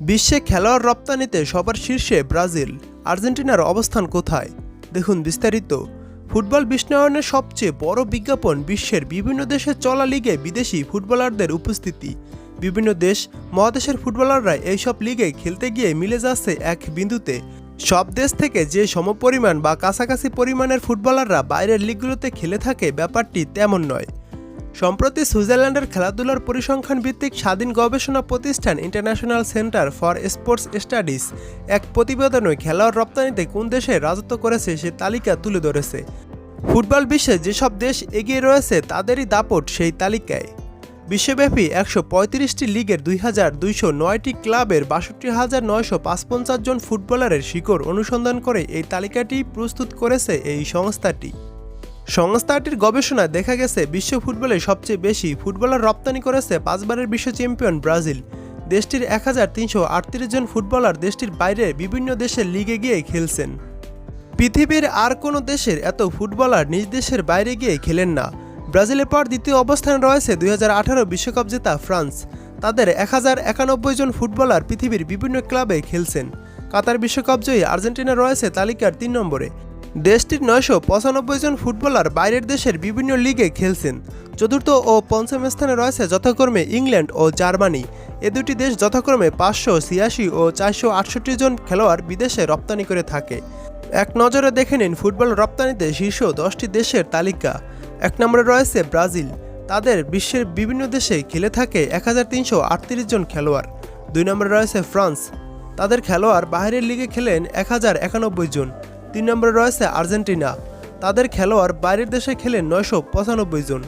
বিশ্বে খেলোয়াড় রপ্তানিতে সবার শীর্ষে ব্রাজিল। আর্জেন্টিনার অবস্থান কোথায়? দেখুন বিস্তারিত। ফুটবল বিশ্বায়নের সবচেয়ে বড় বিজ্ঞাপন বিশ্বের বিভিন্ন দেশে চলা লিগে বিদেশি ফুটবলারদের উপস্থিতি। বিভিন্ন দেশ মহাদেশের ফুটবলাররা এইসব লিগে খেলতে গিয়ে মিলে যাচ্ছে এক বিন্দুতে। সব দেশ থেকে যে সমপরিমাণ বা কাছাকাছি পরিমাণের ফুটবলাররা বাইরের লিগগুলোতে খেলে থাকে ব্যাপারটি তেমন নয়। সম্প্রতি সুইজারল্যান্ডের খেলাধুলার পরিসংখ্যান ভিত্তিক স্বাধীন গবেষণা প্রতিষ্ঠান international centre for sports studies এক প্রতিবেদনে খেলোয়াড় রপ্তানিতে কোন দেশে রাজত্ব করেছে সে তালিকা তুলে ধরেছে। ফুটবল বিশ্বে যেসব দেশ এগিয়ে রয়েছে তাদেরই দাপট সেই তালিকায়। বিশ্বব্যাপী একশো পঁয়ত্রিশটি লিগের দুই হাজার দুইশো নয়টি ক্লাবের বাষট্টি হাজার নয়শো পাঁচপঞ্চাশ জন ফুটবলারের শিকড় অনুসন্ধান করে এই তালিকাটি প্রস্তুত করেছে এই সংস্থাটি। সংস্থাটির গবেষণায় দেখা গেছে, বিশ্ব ফুটবলে সবচেয়ে বেশি ফুটবলার রপ্তানি করেছে পাঁচবারের বিশ্ব চ্যাম্পিয়ন ব্রাজিল। দেশটির এক হাজার তিনশো আটত্রিশ জন ফুটবলার দেশটির বাইরে বিভিন্ন দেশের লিগে গিয়ে খেলছেন। পৃথিবীর আর কোনো দেশের এত ফুটবলার নিজ দেশের বাইরে গিয়ে খেলেন না। ব্রাজিলের পর দ্বিতীয় অবস্থানে রয়েছে দুই বিশ্বকাপ জেতা ফ্রান্স। তাদের এক হাজার একানব্বই জন ফুটবলার পৃথিবীর বিভিন্ন ক্লাবে খেলছেন। কাতার বিশ্বকাপ জয়ী আর্জেন্টিনা রয়েছে তালিকার তিন নম্বরে। দেশটির নয়শো পঁচানব্বই জন ফুটবলার বাইরের দেশের বিভিন্ন লিগে খেলছেন। চতুর্থ ও পঞ্চম স্থানে রয়েছে যথাক্রমে ইংল্যান্ড ও জার্মানি। এ দুটি দেশ যথাক্রমে পাঁচশো ছিয়াশি ও চারশো আটষট্টি জন খেলোয়াড় বিদেশে রপ্তানি করে থাকে। এক নজরে দেখে নিন ফুটবল রপ্তানিতে শীর্ষ দশটি দেশের তালিকা। এক নম্বরে রয়েছে ব্রাজিল। তাদের বিশ্বের বিভিন্ন দেশে খেলে থাকে এক হাজার তিনশো আটত্রিশ জন খেলোয়াড়। দুই নম্বরে রয়েছে ফ্রান্স। তাদের খেলোয়াড় বাইরের লিগে খেলেন এক হাজার একানব্বই জন। তিন নম্বরে রয়েছে আর্জেন্টিনা। তাদের খেলোয়াড় বাইরের দেশে খেলেন নয়শো পঁচানব্বই জন।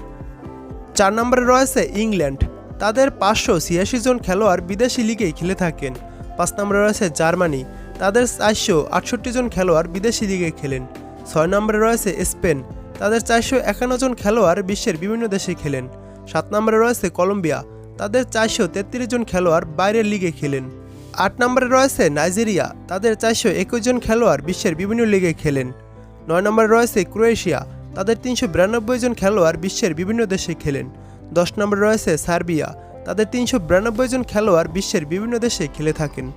চার নম্বরে রয়েছে ইংল্যান্ড। তাদের পাঁচশো ছিয়াশি জন খেলোয়াড় বিদেশি লিগেই খেলে থাকেন। পাঁচ নম্বরে রয়েছে জার্মানি। তাদের চারশো আটষট্টি জন খেলোয়াড় বিদেশি লিগে খেলেন। ছয় নম্বরে রয়েছে স্পেন। তাদের চারশো একান্ন জন খেলোয়াড় বিশ্বের বিভিন্ন দেশে খেলেন। সাত নম্বরে রয়েছে কলম্বিয়া। তাদের চারশো তেত্রিশ জন খেলোয়াড় বাইরের লিগে খেলেন। আট নম্বরে রয়েছে নাইজেরিয়া। তাদের চারশো একুশ জন খেলোয়াড় বিশ্বের বিভিন্ন লিগে খেলেন। নয় নম্বরে রয়েছে ক্রোয়েশিয়া। তাদের তিনশো বিরানব্বই জন খেলোয়াড় বিশ্বের বিভিন্ন দেশে খেলেন। দশ নম্বরে রয়েছে সার্বিয়া। তাদের তিনশো বিরানব্বই জন খেলোয়াড় বিশ্বের বিভিন্ন দেশে খেলে থাকেন।